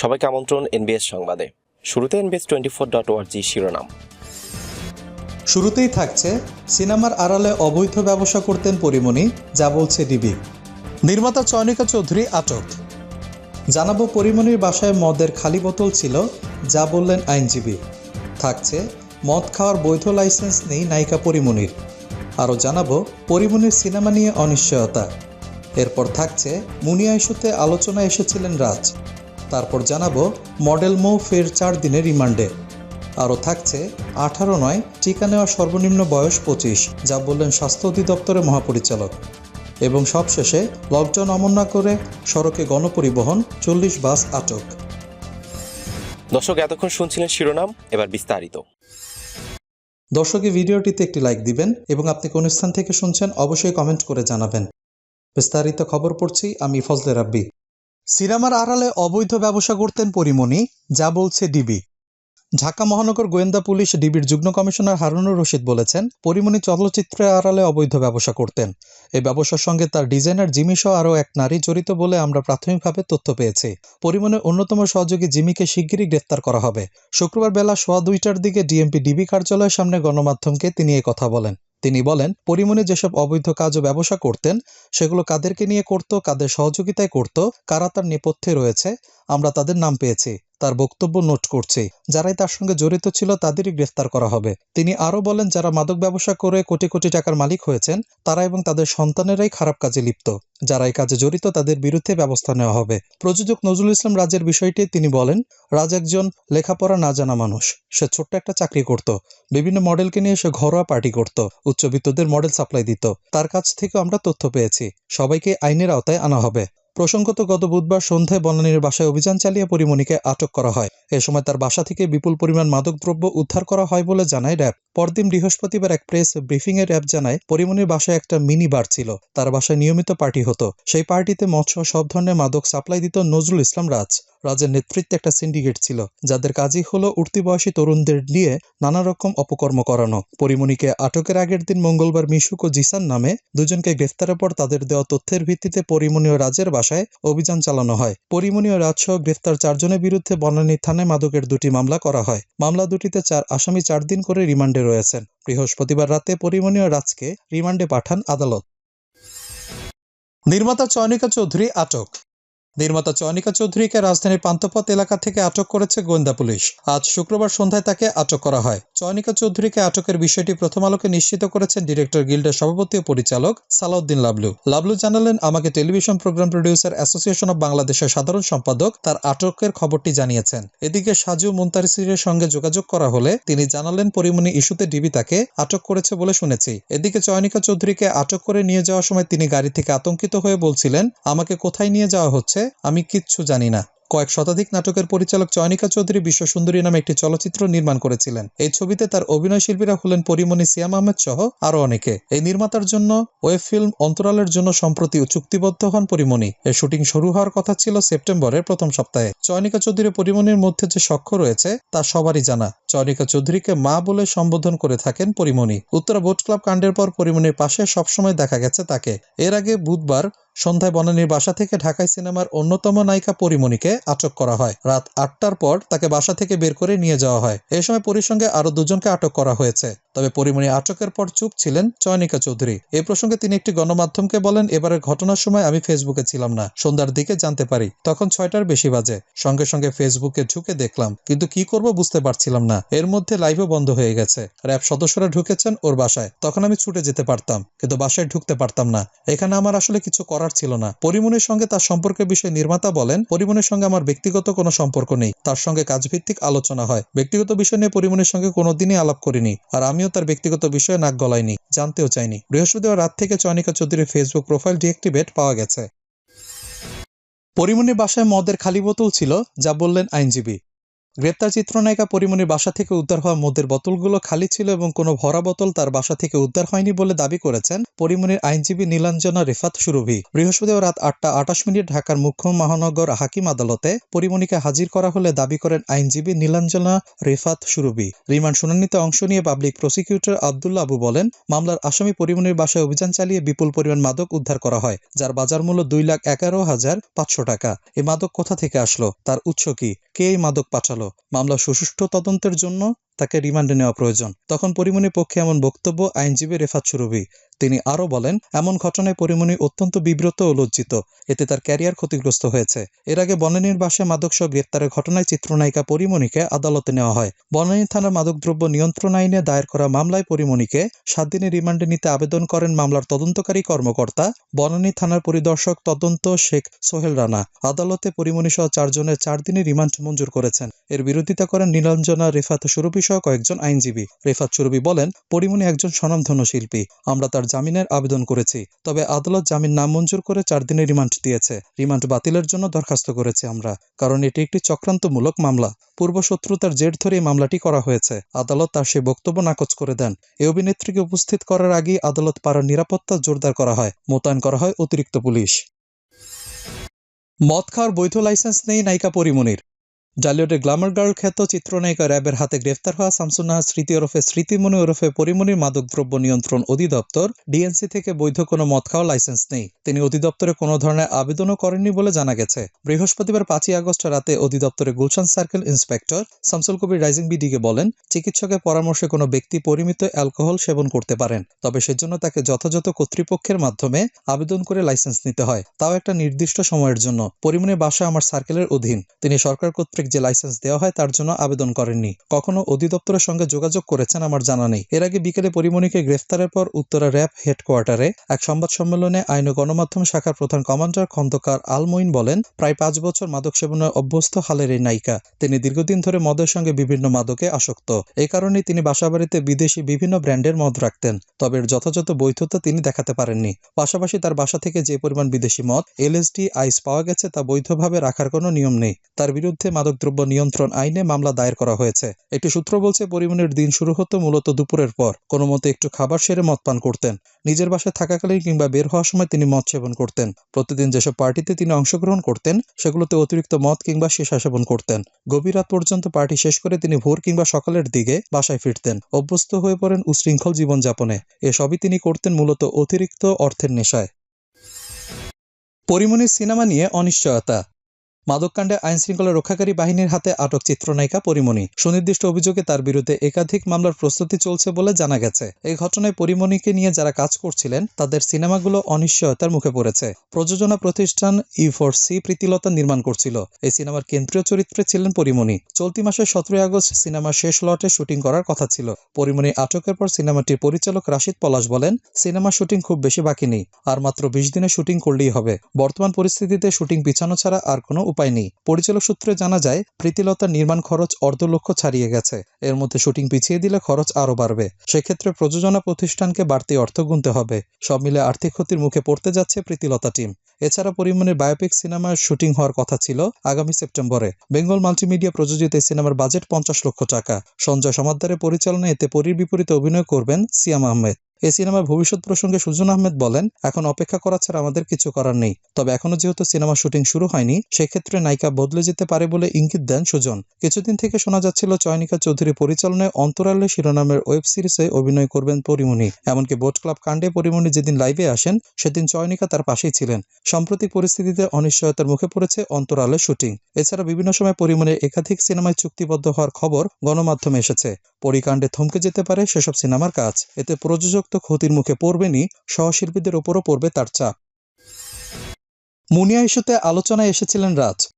সবাইকে আমন্ত্রণ এনবিএস সংবাদে। শুরুতে NBS twenty four dot org শিরোনাম। শুরুতেই থাকছে সিনেমার আড়ালে অবৈধ ব্যবসা করতেন পরিমণি, যা বলছে ডিবি। নির্মাতা চয়নিকা চৌধুরী আটক। জানাব পরিমণির বাসায় মদের খালি বোতল ছিল, যা বললেন আইনজীবী। থাকছে মদ খাওয়ার বৈধ লাইসেন্স নেই নায়িকা পরিমণির। আরও জানাব পরিমণির সিনেমা নিয়ে অনিশ্চয়তা। এরপর থাকছে মুনিয়া ইস্যুতে আলোচনায় এসেছিলেন রাজ। তারপর জানাব মডেল মৌ ফের চার দিনের রিমান্ডে। আরও থাকছে আঠারো নয় টিকা নেওয়ার সর্বনিম্ন বয়স পঁচিশ যা বললেন স্বাস্থ্য অধিদপ্তরের মহাপরিচালক। এবং সবশেষে লকডাউন অমান্য করে সড়কে গণপরিবহন চল্লিশ বাস আটক। দর্শক এতক্ষণ শুনছিলেন শিরোনাম এবার বিস্তারিত। দর্শকের ভিডিওটিতে একটি লাইক দিবেন এবং আপনি কোন স্থান থেকে শুনছেন অবশ্যই কমেন্ট করে জানাবেন। বিস্তারিত খবর পড়ছি আমি ফজলে রাব্বি। সিনেমার আড়ালে অবৈধ ব্যবসা করতেন পরিমণি, যা বলছে ডিবি। ঢাকা মহানগর গোয়েন্দা পুলিশ ডিবির যুগ্ম কমিশনার হারুনুর রশিদ বলেছেন, পরিমণি চলচ্চিত্রের আড়ালে অবৈধ ব্যবসা করতেন। এই ব্যবসার সঙ্গে তার ডিজাইনার জিমি সহ আরও এক নারী জড়িত বলে আমরা প্রাথমিকভাবে তথ্য পেয়েছি। পরিমণের অন্যতম সহযোগী জিমিকে শিগগিরই গ্রেফতার করা হবে। শুক্রবার বেলা সোয়া দুইটার দিকে ডিএমপি ডিবি কার্যালয়ের সামনে গণমাধ্যমকে তিনি কথা বলেন। তিনি বলেন, পরিমণি যেসব অবৈধ কাজ ও ব্যবসা করতেন, সেগুলো কাদেরকে নিয়ে করত, কাদের সহযোগিতায় করত, কারা তার নেপথ্যে রয়েছে আমরা তাদের নাম পেয়েছি, তার বক্তব্য নোট করছি। যারাই তার সঙ্গে জড়িত ছিল তাদেরই গ্রেফতার করা হবে। তিনি আরও বলেন, যারা মাদক ব্যবসা করে কোটি কোটি টাকার মালিক হয়েছেন, তারা এবং তাদের সন্তানেরাই খারাপ কাজে লিপ্ত। যারা এই কাজে জড়িত, তাদের বিরুদ্ধে ব্যবস্থা নেওয়া হবে। প্রযোজক নজরুল ইসলাম রাজের বিষয়টি তিনি বলেন, রাজ একজন লেখাপড়া না জানা মানুষ। সে ছোট্ট একটা চাকরি করত। বিভিন্ন মডেলকে নিয়ে সে ঘরোয়া পার্টি করত। উচ্চবিত্তদের মডেল সাপ্লাই দিত। তার কাছ থেকে আমরা তথ্য পেয়েছি। সবাইকে আইনের আওতায় আনা হবে। প্রসঙ্গত, গত বুধবার সন্ধ্যায় বনানীর বাসায় অভিযান চালিয়ে পরিমণিকে আটক করা হয়। এ সময় তার বাসা থেকে বিপুল পরিমাণ মাদকদ্রব্য উদ্ধার করা হয় বলে জানায় র্যাব। পরদিন বৃহস্পতিবার এক প্রেস ব্রিফিংয়ে র্যাব জানায়, পরিমণির বাসায় একটা মিনি বার ছিল। তার বাসায় নিয়মিত পার্টি হতো। সেই পার্টিতে মৎস্য, সব ধরনের মাদক সাপ্লাই দিত নজরুল ইসলাম রাজ। রাজের নেতৃত্বে একটা সিন্ডিকেট ছিল, যাদের কাজই হলো উঠতি বয়সী তরুণদের নিয়ে নানা রকম অপকর্ম করানো। পরিমণিকে আটকের আগের দিন মঙ্গলবার মিশুক ও জিসান নামে দুজনকে গ্রেফতারের পর তাদের দেওয়া তথ্যের ভিত্তিতে পরিমণি ও রাজের বাসায় অভিযান চালানো হয়। পরিমণি ও রাজ সহ গ্রেফতার চারজনের বিরুদ্ধে বনানী থানায় মাদকের দুটি মামলা করা হয়। মামলা দুটিতে চার আসামি চার দিন করে রিমান্ডে রয়েছেন। বৃহস্পতিবার রাতে পরিমণি ও রাজকে রিমান্ডে পাঠান আদালত। নির্মাতা চয়নিকা চৌধুরী আটক। নির্মাতা চয়নিকা চৌধুরীকে রাজধানীর পান্থপথ এলাকা থেকে আটক করেছে গোয়েন্দা পুলিশ। আজ শুক্রবার সন্ধ্যায় তাকে আটক করা হয়। চয়নিকা চৌধুরীকে আটকের বিষয়টি প্রথম আলোকে নিশ্চিত করেছেন ডিরেক্টর গিল্ডের সভাপতি ও পরিচালক সালাউদ্দিন লাবলু। লাবলু জানালেন, আমাকে television program producer association of বাংলাদেশের সাধারণ সম্পাদক তার আটকের খবরটি জানিয়েছেন। এদিকে সাজু মুন্তারিসিরের সঙ্গে যোগাযোগ করা হলে তিনি জানালেন, পরিমণি ইস্যুতে ডিবি তাকে আটক করেছে বলে শুনেছি। এদিকে চয়নিকা চৌধুরীকে আটক করে নিয়ে যাওয়ার সময় তিনি গাড়ি থেকে আতঙ্কিত হয়ে বলছিলেন, আমাকে কোথায় নিয়ে যাওয়া হচ্ছে? আমি কিচ্ছু জানি না। কয়েক শতাধিক নাটকের পরিচালক চয়নিকা চৌধুরী বিশ্ব সুন্দরী নামে একটি চলচ্চিত্র নির্মাণ করেছিলেন। এই ছবিতে তার অভিনয় শিল্পীরা হলেন পরিমণি সিয়াম আহমেদ সহ আরও অনেকে। এই নির্মাতার জন্য ওয়েব ফিল্ম অন্তরালের জন্য সম্প্রতি চুক্তিবদ্ধ হন পরিমণি। এর শুটিং শুরু হওয়ার কথা ছিল সেপ্টেম্বরের প্রথম সপ্তাহে। চয়নিকা চৌধুরী পরিমণির মধ্যে যে সখ্য রয়েছে, তা সবারই জানা। চয়নিকা চৌধুরীকে মা বলে সম্বোধন করে থাকেন পরিমণি। উত্তরা বোট ক্লাব কাণ্ডের পর পরিমণির পাশে সবসময় দেখা গেছে তাকে। এর আগে বুধবার সন্ধ্যায় বনানীর বাসা থেকে ঢাকায় সিনেমার অন্যতম নায়িকা পরিমণিকে আটক করা হয়। রাত আটটার পর তাকে বাসা থেকে বের করে নিয়ে যাওয়া হয়। এ সময় পরির সঙ্গে আরও দুজনকে আটক করা হয়েছে। তবে পরিমণি আটকের পর চুপ ছিলেন চয়নিকা চৌধুরী। এ প্রসঙ্গে তিনি একটি গণমাধ্যমকে বলেন, এবারের ঘটনার সময় আমি ফেসবুকে ছিলাম না। সন্ধ্যার দিকে জানতে পারি। তখন ছয়টার বেশি বাজে। সঙ্গে সঙ্গে ফেসবুকে ঢুকে দেখলাম, কিন্তু কি করব বুঝতে পারছিলাম না। এর মধ্যে লাইভও বন্ধ হয়ে গেছে। র্যাব সদস্যরা ঢুকেছেন ওর বাসায়। তখন আমি ছুটে যেতে পারতাম, কিন্তু বাসায় ঢুকতে পারতাম না। এখানে আমার আসলে কিছু করার ছিল না। পরিমণির সঙ্গে তার সম্পর্কের বিষয়ে নির্মাতা বলেন, পরিমণির সঙ্গে আমার ব্যক্তিগত কোনো সম্পর্ক নেই। তার সঙ্গে কাজভিত্তিক আলোচনা হয়। ব্যক্তিগত বিষয় নিয়ে পরিমণির সঙ্গে কোনোদিনই আলাপ করিনি, আর আমিও তার ব্যক্তিগত বিষয়ে নাক গলাইনি, জানতেও চাইনি। বৃহস্পতিবার রাত থেকে চয়নিকা চৌধুরীর ফেসবুক প্রোফাইল ডিএক্টিভেট পাওয়া গেছে। পরিমণির বাসায় মদের খালি বোতল ছিল, যা বললেন আইনজীবী। গ্রেপ্তার চিত্রনায়িকা পরিমণির বাসা থেকে উদ্ধার হওয়া মদের বোতলগুলো খালি ছিল এবং কোনো ভরা বোতল তার বাসা থেকে উদ্ধার হয়নি বলে দাবি করেছেন পরিমণির আইনজীবী নীলাঞ্জনা রেফাত সুরভি। বৃহস্পতিবার রাত আটটা আটাশ মিনিট ঢাকার মুখ্য মহানগর হাকিম আদালতে পরিমণিকে হাজির করা হলে দাবি করেন আইনজীবী নীলাঞ্জনা রেফাত সুরভি। রিমান্ড শুনানিতে অংশ নিয়ে পাবলিক প্রসিকিউটর আবদুল্লা আবু বলেন, মামলার আসামি পরিমণির বাসায় অভিযান চালিয়ে বিপুল পরিমাণ মাদক উদ্ধার করা হয়, যার বাজার মূল্য দুই লাখ এগারো হাজার পাঁচশো টাকা। এই মাদক কোথা থেকে আসলো? তার উৎস কি? কে এই মাদক পাঠালো মামলা সুষ্ঠু তদন্তের জন্য তাকে রিমান্ডে নেওয়া প্রয়োজন। তখন পরিমণির পক্ষে এমন বক্তব্য আইনজীবী রেফাত সুরভি। তিনি আরও বলেন, এমন ঘটনায় পরিমণি অত্যন্ত বিব্রত ও লজ্জিত। এতে তার ক্যারিয়ার ক্ষতিগ্রস্ত হয়েছে। এর আগে বনানীর বাসে মাদকসহ গ্রেপ্তারের ঘটনায় চিত্রনায়িকা পরিমণিকে আদালতে নেওয়া হয়। বনানী থানার মাদকদ্রব্য নিয়ন্ত্রণ আইনে দায়ের করা মামলায় পরিমণিকে সাত দিনের রিমান্ডে নিতে আবেদন করেন মামলার তদন্তকারী কর্মকর্তা, বনানী থানার পরিদর্শক তদন্ত শেখ সোহেল রানা। আদালতে পরিমণি সহ চারজনের চার দিনের রিমান্ড মঞ্জুর করেছেন। এর বিরোধিতা করেন নীলাঞ্জনা রেফাত সুরভি সহ কয়েকজন আইনজীবী। রেফাত চুরবি বলেন, পরিমণি একজন স্বনামধন্য শিল্পী। আমরা তার জামিনের আবেদন করেছি, তবে আদালত জামিন না মঞ্জুর করে চার দিনের রিমান্ড দিয়েছে। রিমান্ড বাতিলের জন্য দরখাস্ত করেছি আমরা, কারণ এটি একটি চক্রান্তমূলক মামলা। পূর্বশত্রুতার জের ধরে মামলাটি করা হয়েছে। আদালত তার সেই বক্তব্য নাকচ করে দেন। এই অভিনেত্রীকে উপস্থিত করার আগেই আদালত পাড়ার নিরাপত্তা জোরদার করা হয়। মোতায়েন করা হয় অতিরিক্ত পুলিশ। মদ খাওয়ার বৈধ লাইসেন্স নেই নায়িকা পরিমণির। ডালিউডের গ্ল্যামার গার্ল খ্যাত চিত্রনায়িকা র্যাবের হাতে গ্রেফতার হওয়া শামসুন্নাহা স্মৃতি ওরফে স্মৃতিমণি ওরফে পরিমণির মাদকদ্রব্য নিয়ন্ত্রণ অধিদপ্তর, ডিএনসি থেকে বৈধ কোনো মদ খাওয়া লাইসেন্স নেই। তিনি অধিদপ্তরে কোনো ধরনের আবেদনও করেননি বলে জানা গেছে। বৃহস্পতিবার পাঁচই আগস্ট রাতে অধিদপ্তরে Gulshan circle inspector Shamsul Kabir rising বিডিকে বলেন, চিকিৎসকের পরামর্শে কোনো ব্যক্তি পরিমিত অ্যালকোহল সেবন করতে পারেন, তবে সেজন্য তাকে যথাযথ কর্তৃপক্ষের মাধ্যমে আবেদন করে লাইসেন্স নিতে হয়। তাও একটা নির্দিষ্ট সময়ের জন্য। পরিমণির বাসা আমার সার্কেলের অধীন। তিনি সরকার কর্তৃক যে লাইসেন্স দেওয়া হয়, তার জন্য আবেদন করেননি। কখনো অধিদপ্তরের সঙ্গে যোগাযোগ করেছেন আমার জানা নেই। এর আগে বিকেলে পরিমণিকে গ্রেফতারের পর উত্তরা র্যাব হেডকোয়ার্টারে এক সংবাদ সম্মেলনে আইন ও গণমাধ্যম শাখার প্রধান কমান্ডার খন্দকার আলমইন বলেন, প্রায় পাঁচ বছর মাদক সেবনে অভ্যস্ত হালের এই নায়িকা। তিনি দীর্ঘদিন ধরে মদের সঙ্গে বিভিন্ন মাদকে আসক্ত। এই কারণে তিনি বাসাবাড়িতে বিদেশি বিভিন্ন ব্র্যান্ডের মদ রাখতেন, তবে যথাযথ বৈধতা তিনি দেখাতে পারেননি। পাশাপাশি তার বাসা থেকে যে পরিমাণ বিদেশি মদ এলএসডি আইস পাওয়া গেছে তা বৈধভাবে রাখার কোনো নিয়ম নেই। তার বিরুদ্ধে মাদকদ্রব্য নিয়ন্ত্রণ আইনে মামলা দায়ের করা হয়েছে। একটি সূত্র বলছে, পরিমণির দিন শুরু হতো মূলত দুপুরের পর। কোনো মতে একটু খাবার সেরে মদ পান করতেন। নিজের বাসায় থাকাকালীন কিংবা বের হওয়ার সময় তিনি মদ সেবন করতেন। প্রতিদিন যেসব পার্টিতে তিনি অংশগ্রহণ করতেন, সেগুলোতে অতিরিক্ত মদ কিংবা সীসা সেবন করতেন। গভীর রাত পর্যন্ত পার্টি শেষ করে তিনি ভোর কিংবা সকালের দিকে বাসায় ফিরতেন। অভ্যস্ত হয়ে পড়েন উশৃঙ্খল জীবনযাপনে। এসবই তিনি করতেন মূলত অতিরিক্ত অর্থের নেশায়। পরিমণির সিনেমা নিয়ে অনিশ্চয়তা। মাদককাণ্ডে আইন শৃঙ্খলা রক্ষাকারী বাহিনীর হাতে আটক চিত্রনায়িকা পরিমণি। সুনির্দিষ্ট অভিযোগে তার বিরুদ্ধে একাধিক মামলার প্রস্তুতি চলছে বলে জানা গেছে। এই ঘটনায় পরিমণিকে নিয়ে যারা কাজ করছিলেন, তাদের সিনেমাগুলো অনিশ্চয়তার মুখে পড়েছে। প্রযোজনা প্রতিষ্ঠান ই ফোর সি প্রীতিলতা নির্মাণ করছিল। এই সিনেমার কেন্দ্রীয় চরিত্রে ছিলেন পরিমণি। চলতি মাসের সতেরোই আগস্ট সিনেমার শেষ লটে শুটিং করার কথা ছিল। পরিমণি আটকের পর সিনেমাটির পরিচালক রাশিদ পলাশ বলেন সিনেমা শুটিং খুব বেশি বাকি নেই। আর মাত্র বিশ দিনে শুটিং করলেই হবে। বর্তমান পরিস্থিতিতে শুটিং পিছানো ছাড়া আর কোনো উপায় নেই। পরিচালক সূত্রে জানা যায়, প্রীতিলতার নির্মাণ খরচ অর্ধ লক্ষ ছাড়িয়ে গেছে। এর মধ্যে শুটিং পিছিয়ে দিলে খরচ আরও বাড়বে। সেক্ষেত্রে প্রযোজনা প্রতিষ্ঠানকে বাড়তি অর্থ গুনতে হবে। সব মিলে আর্থিক ক্ষতির মুখে পড়তে যাচ্ছে প্রীতিলতা টিম। এছাড়া পরিমাণের বায়োপিক সিনেমার শুটিং হওয়ার কথা ছিল আগামী সেপ্টেম্বরে। বেঙ্গল মাল্টিমিডিয়া প্রযোজিত এই সিনেমার বাজেট পঞ্চাশ লক্ষ টাকা। সঞ্জয় সমাদ্দারের পরিচালনায় এতে পরীর বিপরীতে অভিনয় করবেন সিয়াম আহমেদ। এই সিনেমার ভবিষ্যৎ প্রসঙ্গে সুজন আহমেদ বলেন, এখন অপেক্ষা করা ছাড়া আমাদের কিছু করার নেই। তবে এখনও যেহেতু সিনেমা শুটিং শুরু হয়নি, সেক্ষেত্রে নায়িকা বদলে যেতে পারে বলে ইঙ্গিত দেন সুজন। কিছুদিন থেকে শোনা যাচ্ছিল চয়নিকা চৌধুরী পরিচালনায় অন্তরালে শিরোনামের ওয়েব সিরিজে অভিনয় করবেন পরিমণি। এমনকি বোট ক্লাব কাণ্ডে পরিমণি যেদিন লাইভে আসেন, সেদিন চয়নিকা তার পাশেই ছিলেন। সাম্প্রতিক পরিস্থিতিতে অনিশ্চয়তার মুখে পড়েছে অন্তরালে শুটিং। এছাড়া বিভিন্ন সময় পরিমণির একাধিক সিনেমায় চুক্তিবদ্ধ হওয়ার খবর গণমাধ্যমে এসেছে। পরিকাণ্ডে থমকে যেতে পারে সেসব সিনেমার কাজ। এতে প্রযোজক তো ক্ষতির মুখে পড়বেনই সহশিল্পীদের ওপরও পড়বে তার চাপ। মুনিয়া ইস্যুতে আলোচনায় এসেছিলেন রাজ।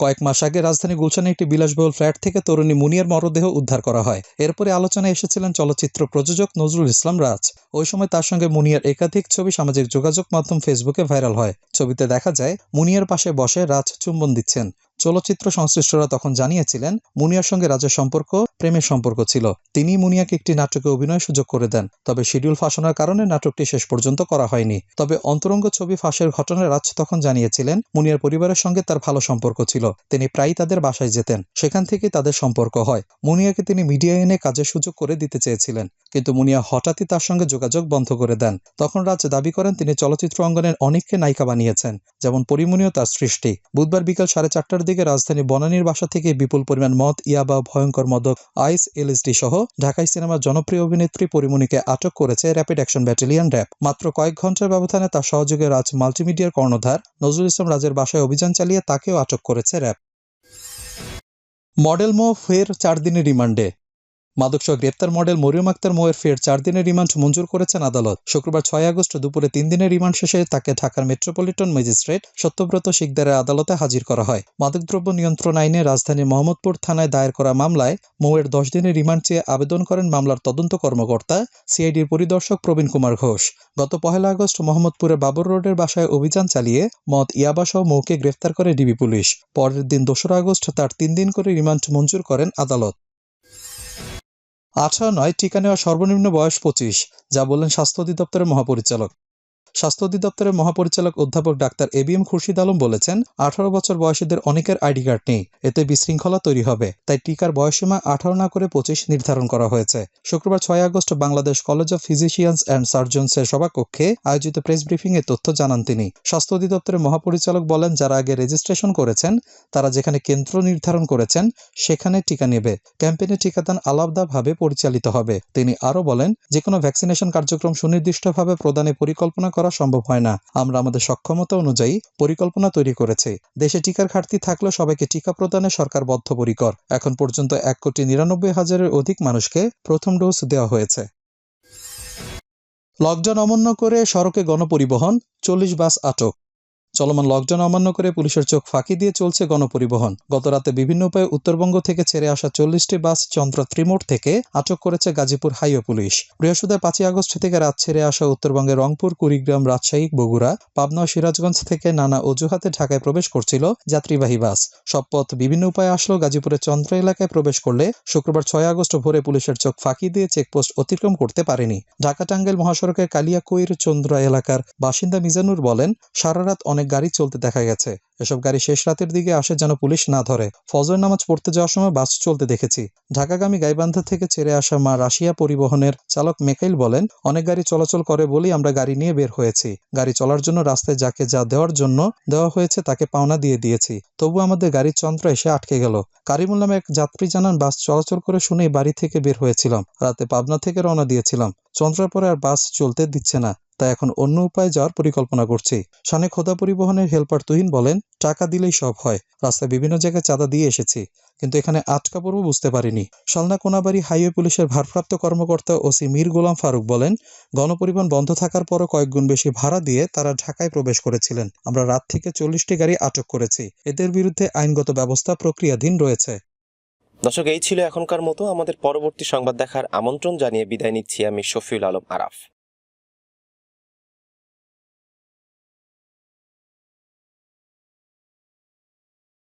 কয়েক মাস আগে রাজধানী গুলশানে একটি বিলাসবহুল ফ্ল্যাট থেকে তরুণী মুনিয়ার মরদেহ উদ্ধার করা হয়। এরপরে আলোচনায় এসেছিলেন চলচ্চিত্র প্রযোজক নজরুল ইসলাম রাজ। ওই সময় তার সঙ্গে মুনিয়ার একাধিক ছবি সামাজিক যোগাযোগ মাধ্যম ফেসবুকে ভাইরাল হয়। ছবিতে দেখা যায়, মুনিয়ার পাশে বসে রাজ চুম্বন দিচ্ছেন। চলচ্চিত্র সংশ্লিষ্টরা তখন জানিয়েছিলেন, মুনিয়ার সঙ্গে রাজের সম্পর্ক, প্রেমের সম্পর্ক ছিল। তিনি মুনিয়াকে একটি নাটকে অভিনয়ের সুযোগ করে দেন, তবে শিডিউল ফাঁসানোর কারণে নাটকটি শেষ পর্যন্ত করা হয়নি। তবে অন্তরঙ্গ ছবি ফাঁসের ঘটনায় রাজ তখন জানিয়েছিলেন, মুনিয়ার পরিবারের সঙ্গে তার ভালো সম্পর্ক ছিল। তিনি প্রায়ই তাদের বাসায় যেতেন, সেখান থেকেই তাদের সম্পর্ক হয়। মুনিয়াকে তিনি মিডিয়া এনে কাজের সুযোগ করে দিতে চেয়েছিলেন, কিন্তু মুনিয়া হঠাৎই তার সঙ্গে যোগাযোগ বন্ধ করে দেন। তখন রাজ দাবি করেন, তিনি চলচ্চিত্র অঙ্গনের অনেককে নায়িকা বানিয়েছেন, যেমন পরিমণীয় তার সৃষ্টি। বুধবার বিকাল সাড়ে চারটার দিকে রাজধানী বনানীর বাসা থেকে বিপুল পরিমাণ মদ, ইয়াবা, ভয়ঙ্কর মদক, আইস, এলএসডি সহ ঢাকায় সিনেমার জনপ্রিয় অভিনেত্রী পরিমণিকে আটক করেছে র্যাপিড অ্যাকশন ব্যাটালিয়ন র্যাব। মাত্র কয়েক ঘণ্টার ব্যবধানে তার সহযোগে রাজ মাল্টিমিডিয়ার কর্ণধার নজরুল ইসলাম রাজের বাসায় অভিযান চালিয়ে তাকেও আটক করেছে র্যাব। মডেল মো ফের চার দিনের রিমান্ডে। মাদকসহ গ্রেপ্তার মডেল মরিয়ম আক্তার মোয়ের ফের চার দিনের রিমান্ড মঞ্জুর করেছেন আদালত। শুক্রবার ছয় আগস্ট দুপুরে তিন দিনের রিমান্ড শেষে তাকে ঢাকার মেট্রোপলিটন ম্যাজিস্ট্রেট সত্যব্রত শিকদারের আদালতে হাজির করা হয়। মাদকদ্রব্য নিয়ন্ত্রণ আইনে রাজধানীর মোহাম্মদপুর থানায় দায়ের করা মামলায় মৌয়ের দশ দিনের রিমান্ড চেয়ে আবেদন করেন মামলার তদন্ত কর্মকর্তা, সিআইডির পরিদর্শক প্রবীণ কুমার ঘোষ। গত পহেলা আগস্ট মোহাম্মদপুরের বাবর রোডের বাসায় অভিযান চালিয়ে মদ ইয়াবাসহ মৌকে গ্রেফতার করে ডিবি পুলিশ। পরের দিন দোসরা আগস্ট তার তিন দিন করে রিমান্ড মঞ্জুর করেন আদালত। আঠারো নয় টিকা নেওয়া সর্বনিম্ন বয়স পঁচিশ যা বললেন স্বাস্থ্য অধিদপ্তরের মহাপরিচালক। স্বাস্থ্য অধিদপ্তরের মহাপরিচালক অধ্যাপক doctor A B M Khurshid Alam বলেছেন, আঠারো বছর বয়সীদের অনেকের আইডি কার্ড নেই, এতে বিশৃঙ্খলা তৈরি হবে, তাই টিকার বয়সীমা আঠারো না করে পঁচিশ নির্ধারণ করা হয়েছে। শুক্রবার ছয় August Bangladesh college of physicians and সার্জনসের সভাকক্ষে আয়োজিত প্রেস ব্রিফিং এ তথ্য জানান তিনি। স্বাস্থ্য অধিদপ্তরের মহাপরিচালক বলেন, যারা আগে রেজিস্ট্রেশন করেছেন, তারা যেখানে কেন্দ্র নির্ধারণ করেছেন, সেখানে টিকা নেবে, ক্যাম্পেইনে টিকাদান আলাদাভাবে পরিচালিত হবে। তিনি আরও বলেন যে কোনো ভ্যাকসিনেশন কার্যক্রম সুনির্দিষ্টভাবে প্রদানে পরিকল্পনা করা সম্ভব হয় না। আমরা আমাদের সক্ষমতা অনুযায়ী পরিকল্পনা তৈরি করেছি। দেশে টিকার ঘাটতি থাকলেও সবাইকে টিকা প্রদানে সরকার বদ্ধপরিকর। এখন পর্যন্ত এক কোটি নিরানব্বই হাজারের অধিক মানুষকে প্রথম ডোজ দেওয়া হয়েছে। লকডাউন অমন্য করে সড়কে গণপরিবহন, চল্লিশ বাস আটক। চলমান লকডাউন অমান্য করে পুলিশের চোখ ফাঁকি দিয়ে চলছে গণপরিবহন। গতরাতে বিভিন্ন উপায়ে উত্তরবঙ্গ থেকে ছেড়ে আসা চল্লিশটি বাস চন্দ্র ত্রিমোড় থেকে আটক করেছে গাজীপুর হাইওয়ে পুলিশ। বৃহস্পতিবার পাঁচই আগস্ট থেকে রাত ছেড়ে আসা উত্তরবঙ্গের রংপুর, কুড়িগ্রাম, রাজশাহী, বগুড়া, পাবনা সিরাজগঞ্জ থেকে নানা অজুহাতে ঢাকায় প্রবেশ করছিল যাত্রীবাহী বাস। সব পথ বিভিন্ন উপায়ে আসলেও গাজীপুরের চন্দ্র এলাকায় প্রবেশ করলে শুক্রবার ছয় আগস্ট ভোরে পুলিশের চোখ ফাঁকি দিয়ে চেকপোস্ট অতিক্রম করতে পারেনি। ঢাকা টাঙ্গাইল মহাসড়কের কালিয়াকৈর চন্দ্র এলাকার বাসিন্দা মিজানুর বলেন, সারা রাত অনেক গাড়ি চলতে দেখা গেছে। এসব গাড়ি শেষ রাতের দিকে আসে যেন পুলিশ না ধরে। ফজর নামাজ পড়তে যাওয়ার সময় বাস চলতে দেখেছি। ঢাকাগামী গাইবান্ধা থেকে ছেড়ে আসা মা রাশিয়া পরিবহনের চালক মেকাইল বলেন, অনেক গাড়ি চলাচল করে বলেই আমরা গাড়ি নিয়ে বের হয়েছি। গাড়ি চলার জন্য রাস্তায় যাকে যা দেওয়ার জন্য দেওয়া হয়েছে তাকে পাওনা দিয়ে দিয়েছি। তবু আমাদের গাড়ির যন্ত্র এসে আটকে গেল। কারিমুল নামে এক যাত্রী জানান, বাস চলাচল করে শুনেই বাড়ি থেকে বের হয়েছিলাম। রাতে পাবনা থেকে রওনা দিয়েছিলাম। যন্ত্রের পরে আর বাস চলতে দিচ্ছে না। তাই এখন অন্য উপায়ে যাওয়ার পরিকল্পনা করছি। সানে খোদা পরিবহনের হেল্পার তুহিন বলেন, টাকা দিলেই সব হয়। রাস্তায় বিভিন্ন জায়গায় চাঁদা দিয়ে এসেছি, কিন্তু এখানে আটকা পড়ব বুঝতে পারিনি। সালনা কোনাবাড়ি হাইওয়ে পুলিশের ভারপ্রাপ্ত কর্মকর্তা ওসি মীর গোলাম ফারুক বলেন, গণপরিবহন বন্ধ থাকার পরও কয়েকগুণ বেশি ভাড়া দিয়ে তারা ঢাকায় প্রবেশ করেছিলেন। আমরা রাত থেকে চল্লিশটি গাড়ি আটক করেছি। এদের বিরুদ্ধে আইনগত ব্যবস্থা প্রক্রিয়াধীন রয়েছে। দর্শক, এই ছিল এখনকার মতো। আমাদের পরবর্তী সংবাদ দেখার আমন্ত্রণ জানিয়ে বিদায় নিচ্ছি আমি শফিউল আলম আরাফ।